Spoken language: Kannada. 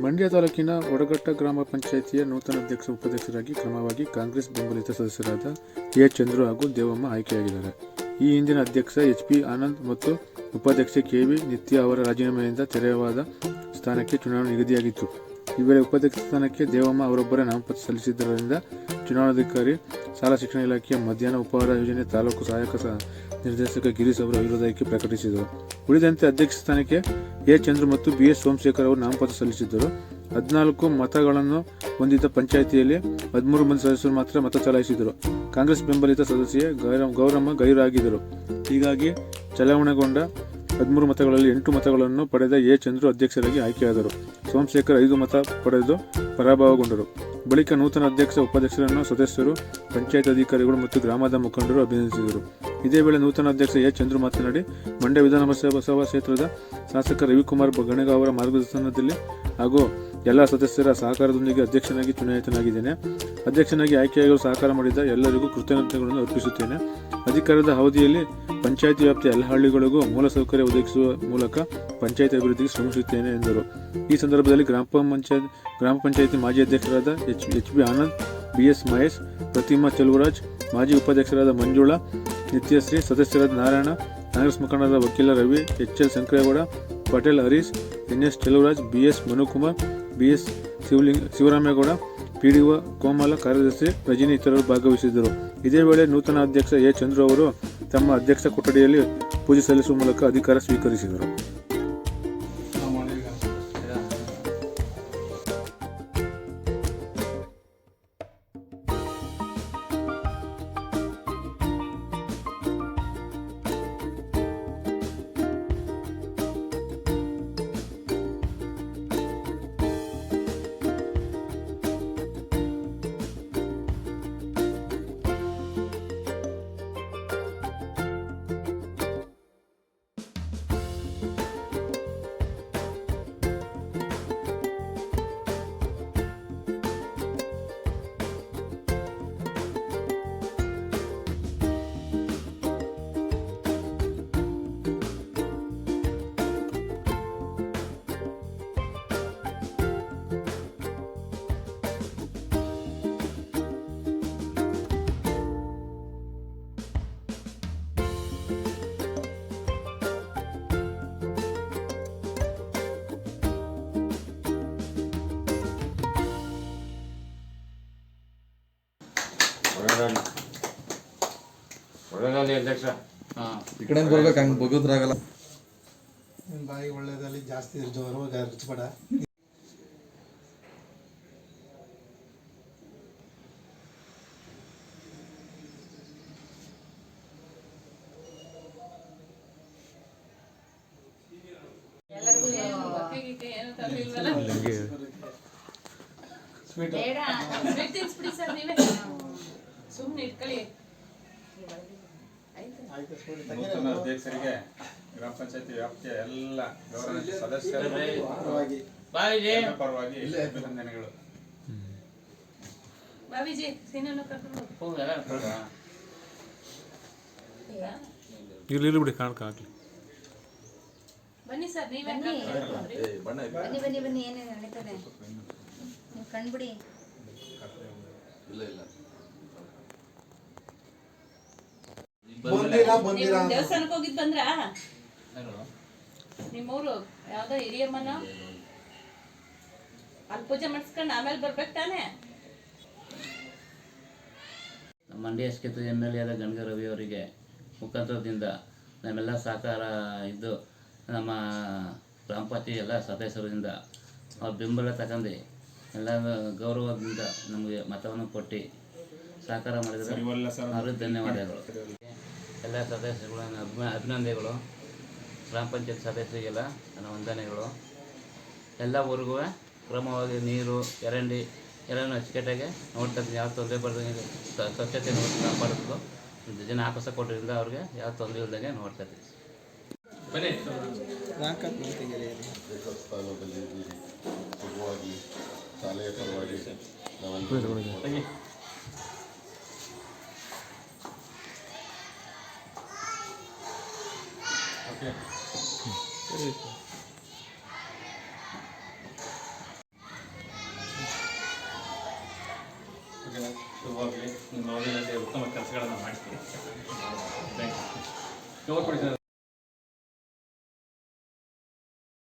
ಮಂಡ್ಯ ತಾಲೂಕಿನ ಒಡಗಟ್ಟ ಗ್ರಾಮ ಪಂಚಾಯಿತಿಯ ನೂತನ ಅಧ್ಯಕ್ಷ ಉಪಾಧ್ಯಕ್ಷರಾಗಿ ಕ್ರಮವಾಗಿ ಕಾಂಗ್ರೆಸ್ ಬೆಂಬಲಿತ ಸದಸ್ಯರಾದ ಕೆ ಚಂದ್ರು ಹಾಗೂ ದೇವಮ್ಮ ಆಯ್ಕೆಯಾಗಿದ್ದಾರೆ. ಈ ಹಿಂದಿನ ಅಧ್ಯಕ್ಷ ಎಚ್ ಪಿ ಆನಂದ್ ಮತ್ತು ಉಪಾಧ್ಯಕ್ಷ ಕೆ ವಿ ನಿತ್ಯ ಅವರ ರಾಜೀನಾಮೆಯಿಂದ ತೆರೆಯವಾದ ಸ್ಥಾನಕ್ಕೆ ಚುನಾವಣೆ ನಿಗದಿಯಾಗಿತ್ತು. ಈ ವೇಳೆ ಉಪಾಧ್ಯಕ್ಷ ಸ್ಥಾನಕ್ಕೆ ದೇವಮ್ಮ ಅವರೊಬ್ಬರೇ ನಾಮಪತ್ರ ಸಲ್ಲಿಸಿದ್ದರಿಂದ ಚುನಾವಣಾಧಿಕಾರಿ, ಶಾಲಾ ಶಿಕ್ಷಣ ಇಲಾಖೆಯ ಮಧ್ಯಾಹ್ನ ಉಪಹಾರ ಯೋಜನೆ ತಾಲೂಕು ಸಹಾಯಕ ನಿರ್ದೇಶಕ ಗಿರೀಶ್ ಅವರು ಅವಿರೋಧಕ್ಕೆ ಪ್ರಕಟಿಸಿದರು. ಉಳಿದಂತೆ ಅಧ್ಯಕ್ಷ ಸ್ಥಾನಕ್ಕೆ ಎ. ಚಂದ್ರು ಮತ್ತು ಬಿ. ಎಸ್. ಸೋಮಶೇಖರ್ ಅವರು ನಾಮಪತ್ರ ಸಲ್ಲಿಸಿದ್ದರು. ಹದಿನಾಲ್ಕು ಮತಗಳನ್ನು ಹೊಂದಿದ್ದ ಪಂಚಾಯಿತಿಯಲ್ಲಿ ಹದಿಮೂರು ಮಂದಿ ಸದಸ್ಯರು ಮಾತ್ರ ಮತ ಚಲಾಯಿಸಿದರು ಕಾಂಗ್ರೆಸ್ ಬೆಂಬಲಿತ ಸದಸ್ಯ ಗೌರ- ಗೌರಮ್ಮ ಗೈರಾಗಿದ್ದರು. ಹೀಗಾಗಿ ಚಲಾವಣೆಗೊಂಡ ಹದಿಮೂರು ಮತಗಳಲ್ಲಿ ಎಂಟು ಮತಗಳನ್ನು ಪಡೆದ ಎ. ಚಂದ್ರು ಅಧ್ಯಕ್ಷರಾಗಿ ಆಯ್ಕೆಯಾದರು. ಸೋಮಶೇಖರ್ ಐದು ಮತ ಪಡೆದು ಪರಾಭವಗೊಂಡರು. ಬಳಿಕ ನೂತನ ಅಧ್ಯಕ್ಷ, ಉಪಾಧ್ಯಕ್ಷರನ್ನು ಸದಸ್ಯರು, ಪಂಚಾಯತ್ ಅಧಿಕಾರಿಗಳು ಮತ್ತು ಗ್ರಾಮದ ಮುಖಂಡರು ಅಭಿನಂದಿಸಿದರು. ಇದೇ ವೇಳೆ ನೂತನ ಅಧ್ಯಕ್ಷ ಎಚ್ ಚಂದ್ರು ಮಾತನಾಡಿ, ಮಂಡ್ಯ ವಿಧಾನಸಭಾ ಕ್ಷೇತ್ರದ ಶಾಸಕ ರವಿಕುಮಾರ್ ಗಣಗ ಅವರ ಮಾರ್ಗದರ್ಶನದಲ್ಲಿ ಹಾಗೂ ಎಲ್ಲ ಸದಸ್ಯರ ಸಹಕಾರದೊಂದಿಗೆ ಅಧ್ಯಕ್ಷನಾಗಿ ಚುನಾಯಿತನಾಗಿದ್ದೇನೆ. ಅಧ್ಯಕ್ಷನಾಗಿ ಆಯ್ಕೆಯಾಗಲು ಸಹಕಾರ ಮಾಡಿದ ಎಲ್ಲರಿಗೂ ಕೃತಜ್ಞತೆಗಳನ್ನು ಅರ್ಪಿಸುತ್ತೇನೆ. ಅಧಿಕಾರದ ಅವಧಿಯಲ್ಲಿ ಪಂಚಾಯತ್ ವ್ಯಾಪ್ತಿಯ ಎಲ್ಲ ಹಳ್ಳಿಗಳಿಗೂ ಮೂಲಸೌಕರ್ಯ ಒದಗಿಸುವ ಮೂಲಕ ಪಂಚಾಯತ್ ಅಭಿವೃದ್ಧಿಗೆ ಶ್ರಮಿಸುತ್ತೇನೆ ಎಂದರು. ಈ ಸಂದರ್ಭದಲ್ಲಿ ಗ್ರಾಮ ಪಂಚಾಯತ್, ಗ್ರಾಮ ಪಂಚಾಯಿತಿ ಮಾಜಿ ಅಧ್ಯಕ್ಷರಾದ H H B Anand, B S Mahesh, Pratima Cheluvaraj, ಮಾಜಿ ಉಪಾಧ್ಯಕ್ಷರಾದ ಮಂಜುಳಾ ನಿತ್ಯಶ್ರೀ ಸದಸ್ಯರಾದ ನಾರಾಯಣ, ಕಾಂಗ್ರೆಸ್ ಮುಖಂಡರಾದ ವಕೀಲ Ravi, H L Shankaregowda, Patel Harish, N S Cheluvaraj, B S Manukumar, B S Shivalinga Shivaramegowda, PDO Komala ಕಾರ್ಯದರ್ಶಿ ರಜನಿ ಇತರರು ಭಾಗವಹಿಸಿದ್ದರು. ಇದೇ ವೇಳೆ ನೂತನ ಅಧ್ಯಕ್ಷ ಎ ಚಂದ್ರು ಅವರು ತಮ್ಮ ಅಧ್ಯಕ್ಷ ಕೊಠಡಿಯಲ್ಲಿ ಪೂಜೆ ಸಲ್ಲಿಸುವ ಮೂಲಕ ಅಧಿಕಾರ ಸ್ವೀಕರಿಸಿದರು. ಒಳ್ಳೆದಾಗಲಿ ಅಧ್ಯಕ್ಷ. ಈ ಕಡೆ ಬರ್ಬೇಕು ಹಂಗೆ ಬಗೋದ್ರಾಗಲ್ಲ ನಿಮ್ಮ ಬಾಯಿ ಒಳ್ಳೇದಲ್ಲಿ ಜಾಸ್ತಿ ಜೋರಾಗಿ ಹಚ್ಬೇಡ ಬೇಡ. ಸ್ವೀಟ್ ತಿನ್ಸ್ಬಿಡಿ ಸರ್ ನೀವೇ. ಸುಮ್ಮನೆ ಇಟ್ಕೊಳ್ಳಿ. ನೂತನ ಅಧ್ಯಕ್ಷರಿಗೆ ಗ್ರಾಮ ಪಂಚಾಯತಿ ವ್ಯಾಪ್ತಿಯ ಎಲ್ಲ ಗೌರವ ಸದಸ್ಯರ ಪರವಾಗಿ. ಅಭಿನಂದನೆಗಳು. ಬಾವಿಜಿ ಸೀನನ್ನು ಕರ್ಕೊಂಡು ಹೋಗು. ಇರ್ಲಿ ಇರ್ಲಿ ಬಿಡಿ ಕಾಣಕ ಕಾಕ್ಲಿ ಬನ್ನಿ ಸರ್ ನೀವೇ ಬನ್ನಿ. ಬನ್ನಿ ಬನ್ನಿ ಬನ್ನಿ ಏನೇನು ನಡೀತದೆ? ನೀವು ಕಂಡ್ಬಿಡಿ ಬಂದಿರಾ ಬಂದಿರಾ? ದೇವಸ್ಥಾನಕ್ಕೆ ಹೋಗಿದ್ ಬಂದ್ರಾ? ನಿಮ್ಮೂರು? ಯಾವ್ದೋ ಹಿರಿಯಮ್ಮನ? ಅಲ್ಲಿ ಪೂಜೆ ಮಾಡಿಸ್ಕೊಂಡು ಆಮೇಲೆ ಬರ್ಬೇಕು ತಾನೇ? ನಮ್ಮ ಮಂಡ್ಯ ಕ್ಷೇತ್ರದ ಎಂ ಎಲ್ ಎ ಆದ ಗಣಗ ರವಿ ಅವರಿಗೆ ಮುಖಾಂತರದಿಂದ ನಮ್ಮೆಲ್ಲ ಸಹಕಾರ ಇದ್ದು ನಮ್ಮ ಗ್ರಾಮ ಪಂಚಾಯತಿ ಎಲ್ಲ ಸದಸ್ಯರಿಂದ ಅವ್ರ ಬೆಂಬಲ ತಗೊಂಡು ಎಲ್ಲ ಗೌರವದಿಂದ ನಮಗೆ ಮತವನ್ನು ಕೊಟ್ಟು ಸಹಕಾರ ಮಾಡಿದರೆ ಅವ್ರಿಗೆ ಧನ್ಯವಾದಗಳು. ಎಲ್ಲ ಸದಸ್ಯರುಗಳ ನನ್ನ ಅಭಿಮಾ ಅಭಿನಂದನೆಗಳು. ಗ್ರಾಮ ಪಂಚಾಯತ್ ಸದಸ್ಯರಿಗೆಲ್ಲ ನನ್ನ ವಂದನೆಗಳು. ಎಲ್ಲ ಊರಿಗೂ ಕ್ರಮವಾಗಿ ನೀರು ಎರಂಡಿ ಎಲ್ಲನೂ ಅಚ್ಚುಕಟ್ಟಾಗಿ ನೋಡ್ತಾ ಇದ್ದೀನಿ. ಯಾವ ತೊಂದರೆ ಬರ್ದಂಗೆ ಸ್ವಚ್ಛತೆಯನ್ನು ಸ್ವಚ್ಛತೆ ನೋಡಿ ಕಾಪಾಡೋದು. ಜನ ಆಕಸ ಕೊಟ್ಟರಿಂದ ಅವ್ರಿಗೆ ಯಾವ ತೊಂದರೆ ಇಲ್ದಂಗೆ ನೋಡ್ತಾ ಸುಖವಾಗಿ ಶಾಲೆಯ ಪರವಾಗಿ ಶುಭವಾಗಲಿ ನಿಮ್ಮ ಅವಧಿಯಲ್ಲಿ ಉತ್ತಮ ಕೆಲಸಗಳನ್ನು ಮಾಡ್ತೀನಿ ಥ್ಯಾಂಕ್ ಯು ಕೊಡಿ ಸರ್